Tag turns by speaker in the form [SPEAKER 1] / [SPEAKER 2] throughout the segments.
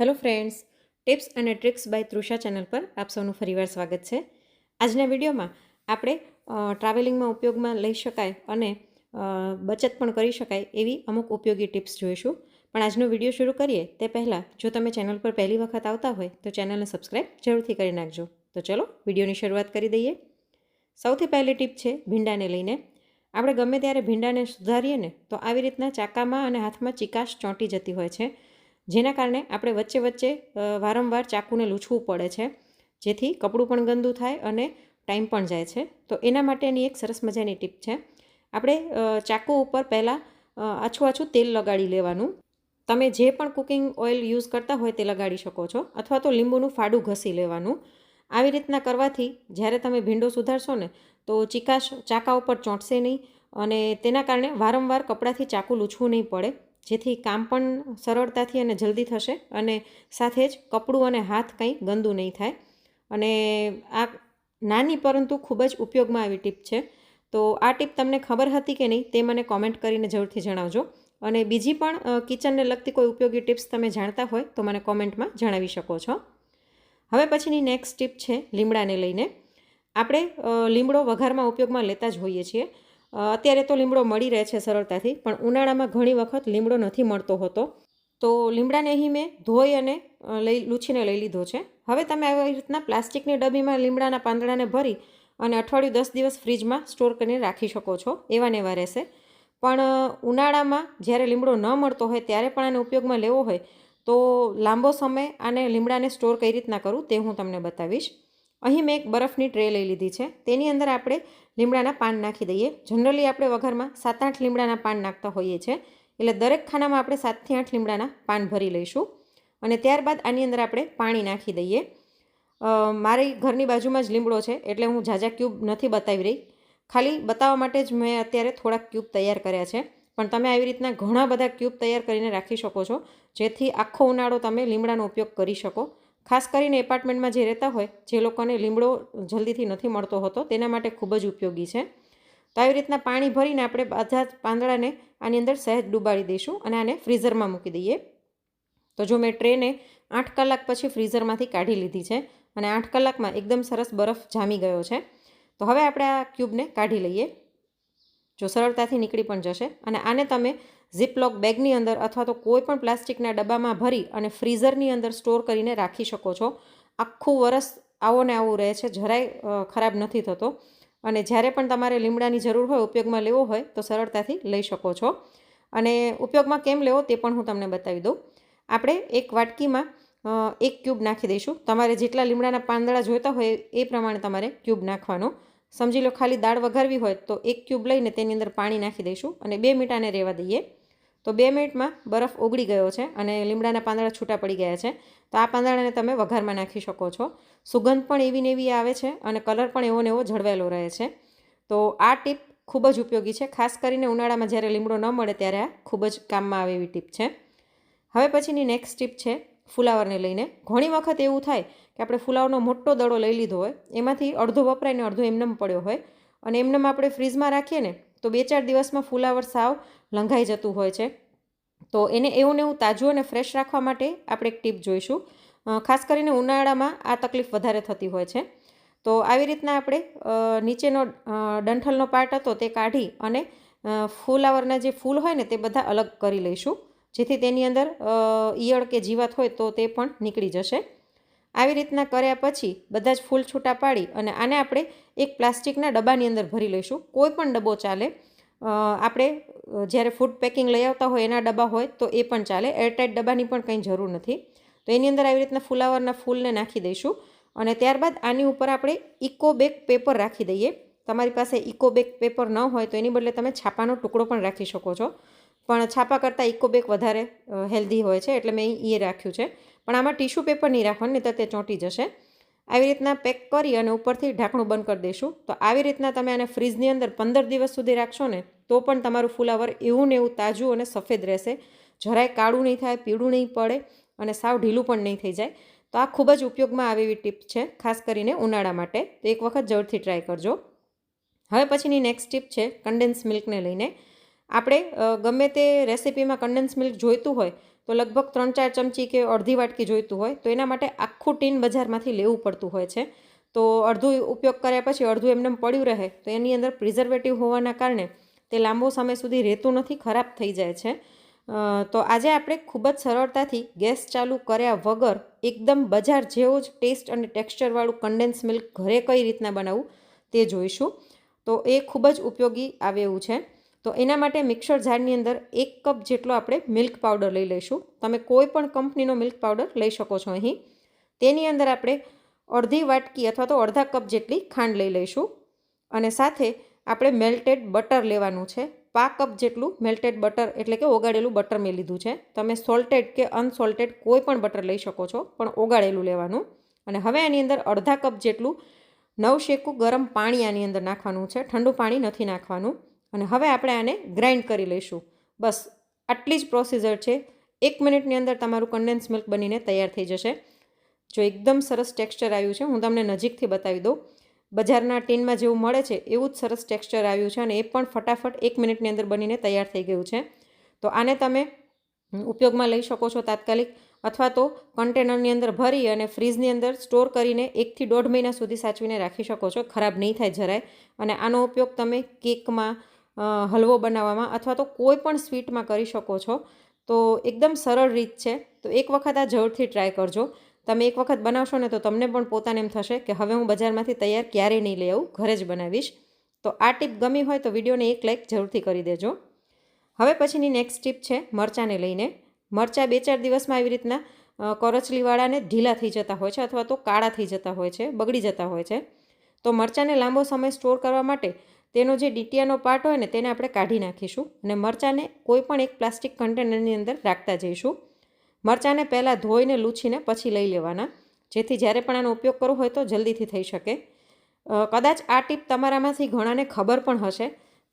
[SPEAKER 1] Hello friends, tips અને tricks by Trisha channel પર આપ સૌનું ફરીવાર સ્વાગત છે. આજના વિડીયોમાં આપણે ટ્રાવેલિંગમાં ઉપયોગમાં લઈ શકાય અને બચત પણ કરી શકાય એવી અમુક ઉપયોગી ટિપ્સ જોઈશું. પણ આજનો વીડિયો શરૂ કરીએ તે પહેલાં જો તમે ચેનલ પર પહેલી વખત આવતા હોય તો ચેનલને સબસ્ક્રાઈબ જરૂરથી કરી નાખજો. તો ચલો વિડીયોની શરૂઆત કરી દઈએ. સૌથી પહેલી ટીપ છે ભીંડાને લઈને. આપણે ગમે ત્યારે ભીંડાને સુધારીએ ને તો આવી રીતના ચાકામાં અને હાથમાં ચિકાશ ચોંટી જતી હોય છે. જેના કારણે આપણે વચ્ચે વચ્ચે વારંવાર ચાકુને લૂછવું પડે છે. જેથી કપડું પણ ગંદુ થાય અને ટાઈમ પણ જાય છે. તો એના માટેની એક સરસ મજાની ટીપ છે. આપણે ચાકુ ઉપર પહેલાં આછું આછું તેલ લગાડી લેવાનું. તમે જે પણ કુકિંગ ઓઇલ યુઝ કરતા હોય તે લગાડી શકો છો અથવા તો લીંબુનું ફાડું ઘસી લેવાનું. આવી રીતના કરવાથી જ્યારે તમે ભીંડો સુધારશો ને, તો ચીકાશ ચાકા ઉપર ચોંટશે નહીં અને તેના કારણે વારંવાર કપડાથી ચાકુ લૂછવું નહીં પડે. જેથી કામ પણ સરળતાથી અને જલ્દી થશે અને સાથે જ કપડું અને હાથ કંઈ ગંદુ નહીં થાય. અને આ નાની પરંતુ ખૂબ જ ઉપયોગમાં આવી ટીપ છે. તો આ ટીપ તમને ખબર હતી કે નહીં તે મને કોમેન્ટ કરીને જરૂરથી જણાવજો. અને બીજી પણ કિચનને લગતી કોઈ ઉપયોગી ટિપ્સ તમે જાણતા હોય તો મને કોમેન્ટમાં જણાવી શકો છો. હવે પછીની નેક્સ્ટ ટીપ છે લીમડાને લઈને. આપણે લીમડો વઘારમાં ઉપયોગમાં લેતા જ હોઈએ છીએ. અત્યારે તો લીમડો મળી રહે છે સરળતાથી, પણ ઉનાળામાં ઘણી વખત લીમડો નથી મળતો હોતો. તો લીમડાને અહીં મેં ધોઈ અને લઈ, લૂછીને લઈ લીધો છે. હવે તમે આવી રીતના પ્લાસ્ટિકની ડબ્બીમાં લીમડાના પાંદડાને ભરી અને અઠવાડિયું દસ દિવસ ફ્રીજમાં સ્ટોર કરીને રાખી શકો છો એવા ને એવા રહેશે. પણ ઉનાળામાં જ્યારે લીમડો ન મળતો હોય, ત્યારે પણ આને ઉપયોગમાં લેવો હોય, તો લાંબો સમય આને લીમડાને સ્ટોર કઈ રીતના કરું તે હું તમને બતાવીશ. અહીં મેં એક બરફની ટ્રે લઈ લીધી છે. તેની અંદર આપણે લીમડાના પાન નાખી દઈએ. જનરલી આપણે વઘારમાં સાત આઠ લીમડાના પાન નાખતા હોઈએ છીએ એટલે દરેક ખાનામાં આપણે સાતથી આઠ લીમડાના પાન ભરી લઈશું. અને ત્યારબાદ આની અંદર આપણે પાણી નાખી દઈએ. મારી ઘરની બાજુમાં જ લીમડો છે, એટલે હું ઝાઝા ક્યુબ નથી બતાવી રહી. ખાલી બતાવવા માટે જ મેં અત્યારે થોડાક ક્યુબ તૈયાર કર્યા છે. પણ તમે આવી રીતના ઘણા બધા ક્યુબ તૈયાર કરીને રાખી શકો છો. જેથી આખો ઉનાળો તમે લીમડાનો ઉપયોગ કરી શકો. ખાસ કરીને એપાર્ટમેન્ટમાં જે રહેતા હોય, જે લોકોને લીમડો જલ્દીથી નથી મળતો હોતો, તેના માટે ખૂબ જ ઉપયોગી છે. તો આવી રીતના પાણી ભરીને આપણે બધા પાંદડાને આની અંદર સહેજ ડૂબાડી દઈશું અને આને ફ્રીઝરમાં મૂકી દઈએ. તો જો મેં ટ્રેને આઠ કલાક પછી ફ્રીઝરમાંથી કાઢી લીધી છે અને આઠ કલાકમાં એકદમ સરસ બરફ જામી ગયો છે, તો હવે આપણે આ ક્યુબને કાઢી લઈએ. જો સરળતાથી નીકળી પણ જશે અને આને તમે ઝીપલોક બેગની અંદર અથવા તો કોઈ પણ પ્લાસ્ટિકના ડબ્બામાં ભરી અને ફ્રીઝરની અંદર સ્ટોર કરીને રાખી શકો છો. આખું વરસ આવો ને આવું રહે છે, જરાય ખરાબ નથી થતો. અને જ્યારે પણ તમારે લીમડાની જરૂર હોય, ઉપયોગમાં લેવો હોય, તો સરળતાથી લઈ શકો છો. અને ઉપયોગમાં કેમ લેવો તે પણ હું તમને બતાવી દઉં. આપણે એક વાટકીમાં એક ક્યુબ નાખી દઈશું. તમારે જેટલા લીમડાના પાંદડા જોઈતા હોય, એ પ્રમાણે તમારે ક્યુબ નાખવાનો. સમજી લો, ખાલી દાળ વઘારવી હોય, તો એક ક્યુબ લઈને તેની અંદર પાણી નાખી દઈશું અને બે મીઠાને રહેવા દઈએ. તો બે મિનિટમાં બરફ ઓગળી ગયો છે અને લીમડાના પાંદડા છૂટા પડી ગયા છે. તો આ પાંદડાને તમે વઘારમાં નાખી શકો છો. સુગંધ પણ એવી ને એવી આવે છે અને કલર પણ એવો ને એવો જળવાયેલો રહે છે. તો આ ટીપ ખૂબ જ ઉપયોગી છે. ખાસ કરીને ઉનાળામાં જ્યારે લીમડો ન મળે ત્યારે આ ખૂબ જ કામમાં આવે એવી ટીપ છે. હવે પછીની નેક્સ્ટ ટીપ છે ફુલાવરને લઈને. ઘણી વખત એવું થાય કે આપણે ફુલાવરનો મોટો દડો લઈ લીધો હોય, એમાંથી અડધો વપરાય ને અડધો એમનેમ પડ્યો હોય અને એમનેમ આપણે ફ્રીઝમાં રાખીએ ને તો બે ચાર દિવસમાં ફુલાવર સાવ લંઘાઈ જતું હોય છે. તો એને એવું ને એવું તાજું અને ફ્રેશ રાખવા માટે આપણે એક ટીપ જોઈશું. ખાસ કરીને ઉનાળામાં આ તકલીફ વધારે થતી હોય છે. તો આવી રીતના આપણે નીચેનો ડંઠલનો પાર્ટ હતો તે કાઢી અને ફૂલાવરના જે ફૂલ હોય ને તે બધા અલગ કરી લઈશું. જેથી તેની અંદર ઈયળ કે જીવાત હોય તો તે પણ નીકળી જશે. આવી રીતના કર્યા પછી બધા જ ફૂલ છૂટા પાડી અને આને આપણે એક પ્લાસ્ટિકના ડબ્બાની અંદર ભરી લઈશું. કોઈ પણ ડબ્બો ચાલે. આપણે જ્યારે ફૂડ પેકિંગ લઈ આવતા હોય, એના ડબ્બા હોય, તો એ પણ ચાલે. એરટાઇટ ડબ્બાની પણ કંઈ જરૂર નથી. તો એની અંદર આવી રીતના ફુલાવરના ફૂલને નાખી દઈશું અને ત્યારબાદ આની ઉપર આપણે ઇકો બેગ પેપર રાખી દઈએ. તમારી પાસે ઇકો બેગ પેપર ન હોય, તો એની બદલે તમે છાપાનો ટુકડો પણ રાખી શકો છો. પણ છાપા કરતાં ઇકો બેક વધારે હેલ્ધી હોય છે, એટલે મેં એ રાખ્યું છે. પણ આમાં ટીશ્યુ પેપર નહીં રાખવાનું, નહીં તો તે ચોંટી જશે. આવી રીતના પેક કરી અને ઉપરથી ઢાંકણું બંધ કરી દઈશું તો આવી રીતના તમે આને ફ્રીજની અંદર પંદર દિવસ સુધી રાખશો ને, તો પણ તમારું ફુલાવર એવું ને એવું તાજું અને સફેદ રહેશે. જરાય કાળું નહીં થાય, પીળું નહીં પડે અને સાવ ઢીલું પણ નહીં થઈ જાય. તો આ ખૂબ જ ઉપયોગમાં આવે એવી ટીપ છે, ખાસ કરીને ઉનાળા માટે. તો એક વખત જરૂરથી ટ્રાય કરજો. હવે પછીની નેક્સ્ટ ટીપ છે કન્ડેન્સ મિલ્કને લઈને. આપણે ગમે તે રેસિપીમાં કન્ડેન્સ મિલ્ક જોઈતું હોય તો લગભગ ત્રણ ચાર ચમચી કે અડધી વાટકી જોઈતું હોય, તો એના માટે આખું ટીન બજારમાંથી લેવું પડતું હોય છે. તો અડધું ઉપયોગ કર્યા પછી અડધું એમને પડ્યું રહે, તો એની અંદર પ્રિઝર્વેટિવ હોવાના કારણે તે લાંબો સમય સુધી રહેતું નથી, ખરાબ થઈ જાય છે. તો આજે આપણે ખૂબ જ સરળતાથી ગેસ ચાલુ કર્યા વગર એકદમ બજાર જેવો જ ટેસ્ટ અને ટેક્સચરવાળું કન્ડેન્સ મિલ્ક ઘરે કઈ રીતના બનાવવું તે જોઈશું. તો એ ખૂબ જ ઉપયોગી આવે એવું છે. તો એના માટે મિક્સર જારની અંદર એક કપ જેટલો આપણે મિલ્ક પાવડર લઈ લઈશું. તમે કોઈ પણ કંપનીનો મિલ્ક પાવડર લઈ શકો છો અહીં. તેની અંદર આપણે અડધી વાટકી અથવા તો અડધા કપ જેટલી ખાંડ લઈ લઈશું. અને સાથે આપણે મેલ્ટેડ બટર લેવાનું છે. પા કપ જેટલું મેલ્ટેડ બટર એટલે કે ઓગાળેલું બટર મેં લીધું છે. તમે સોલ્ટેડ કે અનસોલ્ટેડ કોઈ પણ બટર લઈ શકો છો, પણ ઓગાળેલું લેવાનું. અને હવે આની અંદર અડધા કપ જેટલું નવશેકું ગરમ પાણી આની અંદર નાખવાનું છે. ઠંડુ પાણી નથી નાખવાનું. અને હવે આપણે આને ગ્રાઇન્ડ કરી લઈશું. બસ, આટલી જ પ્રોસીજર છે. એક મિનિટની અંદર તમારું કન્ડેન્સ મિલ્ક બનીને તૈયાર થઈ જશે. જો એકદમ સરસ ટેક્સચર આવ્યું છે, હું તમને નજીકથી બતાવી દઉં. બજારના ટીનમાં જેવું મળે છે, એવું જ સરસ ટેક્સચર આવ્યું છે અને એ પણ ફટાફટ એક મિનિટની અંદર બનીને તૈયાર થઈ ગયું છે. તો આને તમે ઉપયોગમાં લઈ શકો છો તાત્કાલિક અથવા તો કન્ટેનરની અંદર ભરી અને ફ્રીજની અંદર સ્ટોર કરીને એકથી દોઢ મહિના સુધી સાચવીને રાખી શકો છો. ખરાબ નહીં થાય જરાય. અને આનો ઉપયોગ તમે કેકમાં હલવો બનાવવામાં અથવા તો કોઈ પણ સ્વીટમાં કરી શકો છો. તો એકદમ સરળ રીત છે. તો એક વખત આ જરૂરથી ટ્રાય કરજો. તમે એક વખત બનાવશો ને તો તમને પણ પોતાને એમ થશે કે હવે હું બજારમાંથી તૈયાર ક્યારેય નહીં લઈ આવું, ઘરે જ બનાવીશ. તો આ ટીપ ગમી હોય તો વિડીયોને એક લાઈક જરૂરથી કરી દેજો. હવે પછીની નેક્સ્ટ ટીપ છે મરચાંને લઈને. મરચાં બે ચાર દિવસમાં આવી રીતના કરચલીવાળાને ઢીલા થઈ જતા હોય છે અથવા તો કાળા થઈ જતા હોય છે, બગડી જતા હોય છે. તો મરચાંને લાંબો સમય સ્ટોર કરવા માટે તેનો જે ડીટીયાનો પાર્ટ હોય ને તેને આપણે કાઢી નાખીશું અને મરચાંને કોઈ પણ એક પ્લાસ્ટિક કન્ટેનરની અંદર રાખતા જઈશું. મરચાંને પહેલાં ધોઈને લૂછીને પછી લઈ લેવાના. જેથી જ્યારે પણ આનો ઉપયોગ કરવો હોય તો જલ્દીથી થઈ શકે. કદાચ આ ટીપ તમારામાંથી ઘણાને ખબર પણ હશે,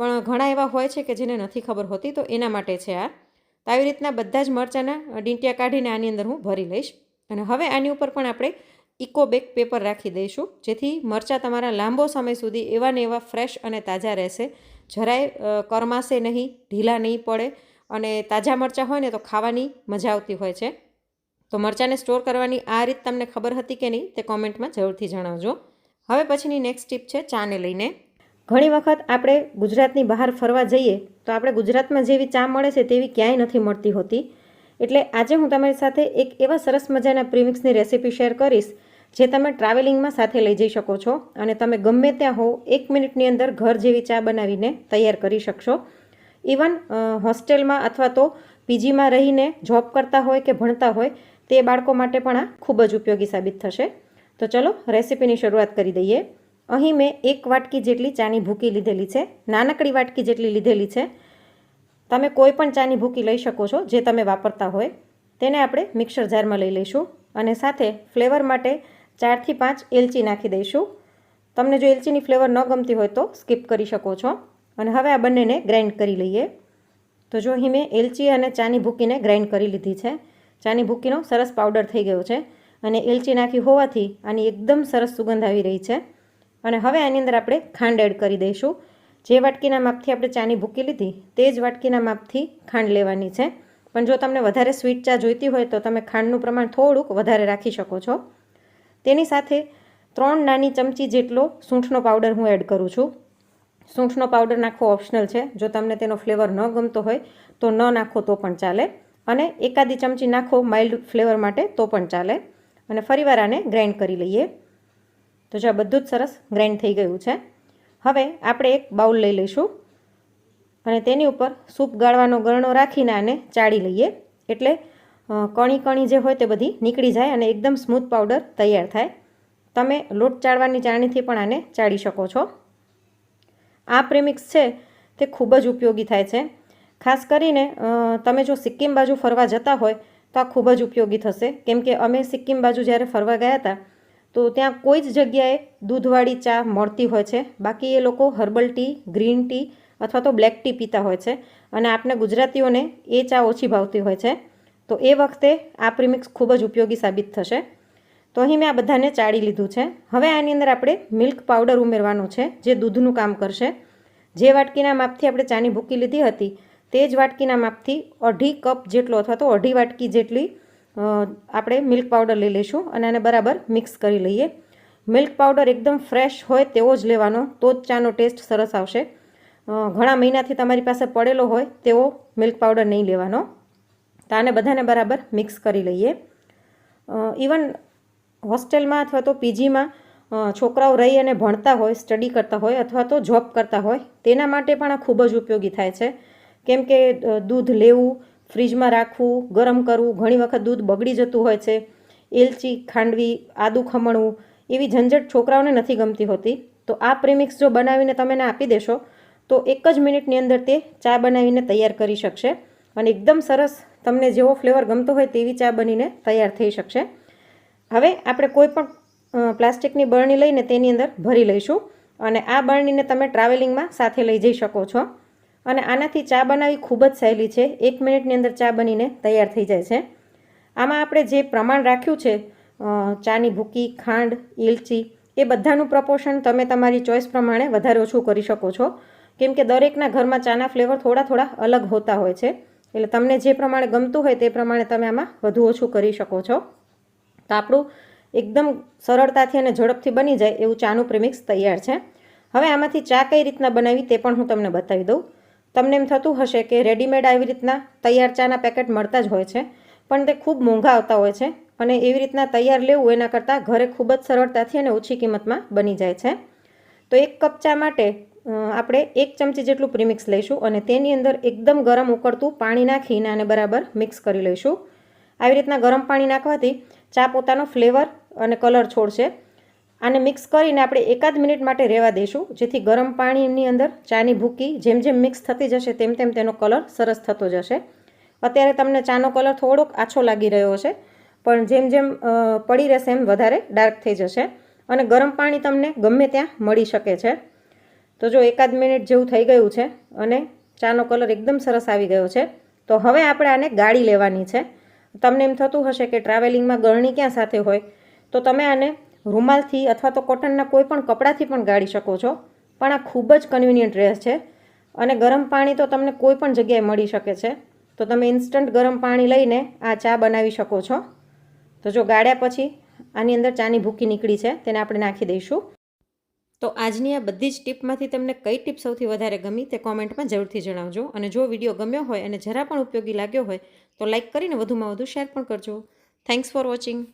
[SPEAKER 1] પણ ઘણા એવા હોય છે કે જેને નથી ખબર હોતી, તો એના માટે છે આ. તો આવી રીતના બધા જ મરચાંના ડીંટિયા કાઢીને આની અંદર હું ભરી લઈશ. અને હવે આની ઉપર પણ આપણે ઇકો બેક પેપર રાખી દઈશું. જેથી મરચાં તમારા લાંબો સમય સુધી એવા ને એવા ફ્રેશ અને તાજા રહેશે. જરાય કરમાશે નહીં, ઢીલા નહીં પડે અને તાજા મરચાં હોય ને તો ખાવાની મજા આવતી હોય છે. તો મરચાંને સ્ટોર કરવાની આ રીત તમને ખબર હતી કે નહીં તે કોમેન્ટમાં જરૂરથી જણાવજો. હવે પછીની નેક્સ્ટ ટીપ છે ચાને લઈને. ઘણી વખત આપણે ગુજરાતની બહાર ફરવા જઈએ તો આપણે ગુજરાતમાં જેવી ચા મળે છે તેવી ક્યાંય નથી મળતી હોતી. એટલે આજે હું તમારી સાથે એક એવા સરસ મજાના પ્રીમિક્સની રેસીપી શેર કરીશ, જે તમે ટ્રાવેલિંગમાં સાથે લઈ જઈ શકો છો અને તમે ગમે ત્યાં હો એક મિનિટની અંદર ઘર જેવી ચા બનાવીને તૈયાર કરી શકશો. ઇવન હોસ્ટેલમાં અથવા તો પીજીમાં રહીને જોબ કરતા હોય કે ભણતા હોય, તે બાળકો માટે પણ આ ખૂબ જ ઉપયોગી સાબિત થશે. તો ચલો રેસીપીની શરૂઆત કરી દઈએ. અહીં મેં એક વાટકી જેટલી ચાની ભૂકી લીધેલી છે, નાનકડી વાટકી જેટલી લીધેલી છે. તમે કોઈ પણ ચાની ભૂકી લઈ શકો છો જે તમે વાપરતા હોય, તેને આપણે મિક્સર જારમાં લઈ લઈશું અને સાથે ફ્લેવર માટે ચારથી પાંચ એલચી નાખી દઈશું. તમને જો એલચીની ફ્લેવર ન ગમતી હોય તો સ્કીપ કરી શકો છો. અને હવે આ બંનેને ગ્રાઇન્ડ કરી લઈએ. તો જો અહીં મેં એલચી અને ચાની ભૂકીને ગ્રાઇન્ડ કરી લીધી છે. ચાની ભૂકીનો સરસ પાવડર થઈ ગયો છે અને એલચી નાખી હોવાથી આની એકદમ સરસ સુગંધ આવી રહી છે. અને હવે આની અંદર આપણે ખાંડ એડ કરી દઈશું. જે વાટકીના માપથી આપણે ચાની ભૂકી લીધી, તે જ વાટકીના માપથી ખાંડ લેવાની છે. પણ જો તમને વધારે સ્વીટ ચા જોઈતી હોય તો તમે ખાંડનું પ્રમાણ થોડુંક વધારે રાખી શકો છો. તેની સાથે ત્રણ નાની ચમચી જેટલો સૂંઠનો પાવડર હું એડ કરું છું. સૂંઠનો પાવડર નાખવો ઓપ્શનલ છે. જો તમને તેનો ફ્લેવર ન ગમતો હોય તો ન નાખો તો પણ ચાલે. અને એકાદી ચમચી નાખો માઇલ્ડ ફ્લેવર માટે તો પણ ચાલે. અને ફરીવાર આને ગ્રાઇન્ડ કરી લઈએ. તો જો આ બધું જ સરસ ગ્રાઇન્ડ થઈ ગયું છે. હવે આપણે એક બાઉલ લઈ લઈશું અને તેની ઉપર સૂપ ગાળવાનો ગરણો રાખીને આને ચાળી લઈએ. એટલે કણી કણી જે હોય તે બધી નીકળી જાય અને એકદમ સ્મૂથ પાવડર તૈયાર થાય. તમે લોટ ચાળવાની ચાળણીથી પણ આને ચાળી શકો છો. આ પ્રેમિક્સ છે તે ખૂબ જ ઉપયોગી થાય છે. ખાસ કરીને તમે જો સિક્કિમ બાજુ ફરવા જતા હોય તો આ ખૂબ જ ઉપયોગી થશે. કેમ કે અમે સિક્કિમ બાજુ જ્યારે ફરવા ગયા હતા તો ત્યાં કોઈ જ જગ્યાએ દૂધવાળી ચા મળતી હોય છે. બાકી એ લોકો હર્બલ ટી, ગ્રીન ટી અથવા તો બ્લેક ટી પીતા હોય છે અને આપણે ગુજરાતીઓને એ ચા ઓછી ભાવતી હોય છે. તો એ વખતે આ પ્રીમિક્સ ખૂબ જ ઉપયોગી સાબિત થશે. તો અહીં મેં આ બધાને ચાળી લીધું છે. હવે આની અંદર આપણે મિલ્ક પાવડર ઉમેરવાનું છે, જે દૂધનું કામ કરશે. જે વાટકીના માપથી આપણે ચાની ભૂકી લીધી હતી, તે જ વાટકીના માપથી અઢી કપ જેટલો અથવા તો અઢી વાટકી જેટલી આપણે મિલ્ક પાવડર લઈ લઈશું અને આને બરાબર મિક્સ કરી લઈએ. મિલ્ક પાવડર એકદમ ફ્રેશ હોય તેવો જ લેવાનો, તો જ ચાનો ટેસ્ટ સરસ આવશે. ઘણા મહિનાથી તમારી પાસે પડેલો હોય તેવો મિલ્ક પાવડર નહીં લેવાનો. તો આને બધાને બરાબર મિક્સ કરી લઈએ. ઇવન હોસ્ટેલમાં અથવા તો પીજીમાં છોકરાઓ રહી અને ભણતા હોય, સ્ટડી કરતા હોય અથવા તો જોબ કરતા હોય, તેના માટે પણ આ ખૂબ જ ઉપયોગી થાય છે. કેમ કે દૂધ લેવું ફ્રીજમાં રાખવું, ગરમ કરવું, ઘણી વખત દૂધ બગડી જતું હોય છે, એલચી, ખાંડવી, આદું ખમણવું એવી ઝંઝટ છોકરાઓને નથી ગમતી હોતી. તો આ પ્રેમિક્સ જો બનાવીને તમે એને આપી દેશો, તો એક જ મિનિટની અંદર તે ચા બનાવીને તૈયાર કરી શકશે અને એકદમ સરસ તમને જેવો ફ્લેવર ગમતો હોય તેવી ચા બનીને તૈયાર થઈ શકશે. હવે આપણે કોઈ પણ પ્લાસ્ટિકની બરણી લઈને તેની અંદર ભરી લઈશું અને આ બરણીને તમે ટ્રાવેલિંગમાં સાથે લઈ જઈ શકો છો. અને આનાથી ચા બનાવવી ખૂબ જ સહેલી છે. એક મિનિટની અંદર ચા બનીને તૈયાર થઈ જાય છે. આમાં આપણે જે પ્રમાણ રાખ્યું છે ચાની ભૂકી, ખાંડ ઇલચી એ બધાનું પ્રપોર્શન તમે તમારી ચોઈસ પ્રમાણે વધારે ઓછું કરી શકો છો. કેમ કે દરેકના ઘરમાં ચાના ફ્લેવર થોડા થોડા અલગ હોતા હોય છે. એટલે તમને જે પ્રમાણે ગમતું હોય તે પ્રમાણે તમે આમાં વધુ ઓછું કરી શકો છો. તો આપણું એકદમ સરળતાથી અને ઝડપથી બની જાય એવું ચાનું પ્રિમિક્સ તૈયાર છે. હવે આમાંથી ચા કઈ રીતના બનાવી તે પણ હું તમને બતાવી દઉં. તમને એમ થતું હશે કે રેડીમેડ આવી રીતના તૈયાર ચાના પેકેટ મળતા જ હોય છે, પણ તે ખૂબ મોંઘા આવતા હોય છે અને એવી રીતના તૈયાર લેવું એના કરતાં ઘરે ખૂબ જ સરળતાથી અને ઓછી કિંમતમાં બની જાય છે. તો એક કપ ચા માટે આપણે એક ચમચી જેટલું પ્રીમિક્સ લઈશું અને તેની અંદર એકદમ ગરમ ઉકળતું પાણી નાખીને આને બરાબર મિક્સ કરી લઈશું. આવી રીતના ગરમ પાણી નાખવાથી ચા પોતાનો ફ્લેવર અને કલર છોડશે. આને મિક્સ કરીને આપણે એકાદ મિનિટ માટે રહેવા દઈશું જેથી ગરમ પાણીની અંદર, ચાની ભૂકી, જેમ જેમ મિક્સ થતી જશે તેમ તેમ તેનો કલર સરસ થતો જશે. અત્યારે તમને ચાનો કલર થોડોક આછો લાગી રહ્યો હશે, પણ જેમ જેમ પડી રહેશે એમ વધારે ડાર્ક થઈ જશે અને ગરમ પાણી તમને ગમે ત્યાં મળી શકે છે. તો જો એકાદ મિનિટ જેવું થઈ ગયું છે અને ચાનો કલર એકદમ સરસ આવી ગયો છે, તો હવે આપણે આને ગાળી લેવાની છે. તમને એમ થતું હશે કે ટ્રાવેલિંગમાં ગળણી ક્યાં સાથે હોય? તો તમે આને રૂમાલથી અથવા તો કોટનના કોઈ પણ કપડાથી પણ ગાળી શકો છો. પણ આ ખૂબ જ કન્વિનિયન્ટ રહે છે. અને ગરમ પાણી તો તમને કોઈ પણ જગ્યાએ મળી શકે છે. તો તમે ઇન્સ્ટન્ટ ગરમ પાણી લઈને આ ચા બનાવી શકો છો. તો જો ગાળ્યા પછી આની અંદર ચાની ભૂકી નીકળી છે, તેને આપણે નાખી દઈશું. તો આજની આ બધી જ ટીપમાંથી તમને કઈ ટીપ સૌથી વધારે ગમી તે કોમેન્ટમાં જરૂરથી જણાવજો. અને જો વીડિયો ગમ્યો હોય અને જરા પણ ઉપયોગી લાગ્યો હોય, તો લાઇક કરીને વધુમાં વધુ શેર પણ કરજો. Thanks for watching